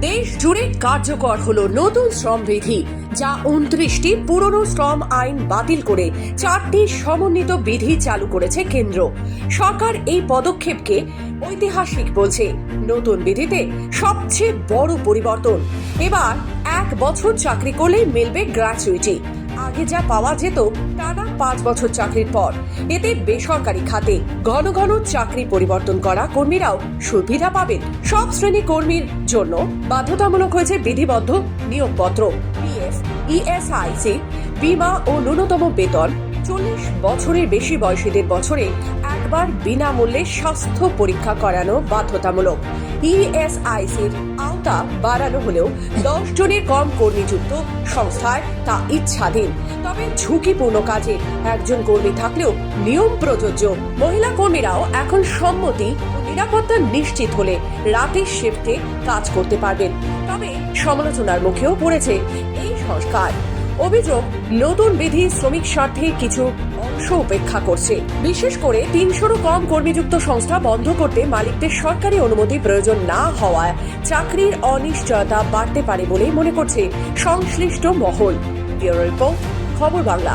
দেশ জুড়ে কার্যকর হলো নতুন শ্রম বিধি, যা উনত্রিশটি পুরনো শ্রম আইন বাতিল করে চারটি সমন্বিত বিধি চালু করেছে কেন্দ্র। সরকার এই পদক্ষেপকে ঐতিহাসিক বলছে। নতুন বিধিতে সবচেয়ে বড় পরিবর্তন। এবার এক বছর চাকরি করলে মিলবে গ্র্যাচুইটি। আগে যা পাওয়া যেত টানা পাঁচ বছর চাকরির পর। এতে বেসরকারি খাতে ঘন ঘন চাকরি পরিবর্তন করা কর্মীরাও সুবিধা পাবেন। সব শ্রেণি কর্মীর জন্য বাধ্যতামূলক হয়েছে বিধিবদ্ধ নিয়োগপত্র। ইএসআইসি, বিমা ও ন্যূনতম বেতন, চল্লিশ বছরের বেশি বয়সীদের বছরে একবার বিনামূল্যে স্বাস্থ্য পরীক্ষা করানো বাধ্যতামূলক। ইএসআইসির আওতা বাড়ানো হলেও দশ জনের কম কর্মীযুক্ত সংস্থায় তা ইচ্ছাধীন। তবে ঝুঁকিপূর্ণ কাজে একজন কর্মী থাকলেও নিয়ম প্রযোজ্য। মহিলা কর্মীরাও এখন সম্মতি নিরাপত্তা নিশ্চিত হলে রাতের শিফটে কাজ করতে পারবেন। তবে সমালোচনার মুখেও পড়েছে এই সংস্কার। অভিযোগ, নতুন বিধি শ্রমিক স্বার্থে কিছু অংশ উপেক্ষা করছে। বিশেষ করে তিনশোরও কম কর্মীযুক্ত সংস্থা বন্ধ করতে মালিকদের সরকারি অনুমতি প্রয়োজন না হওয়ায় চাকরির অনিশ্চয়তা বাড়তে পারে বলেই মনে করছে সংশ্লিষ্ট মহল। ব্যুরো রিপোর্ট, খবর বাংলা।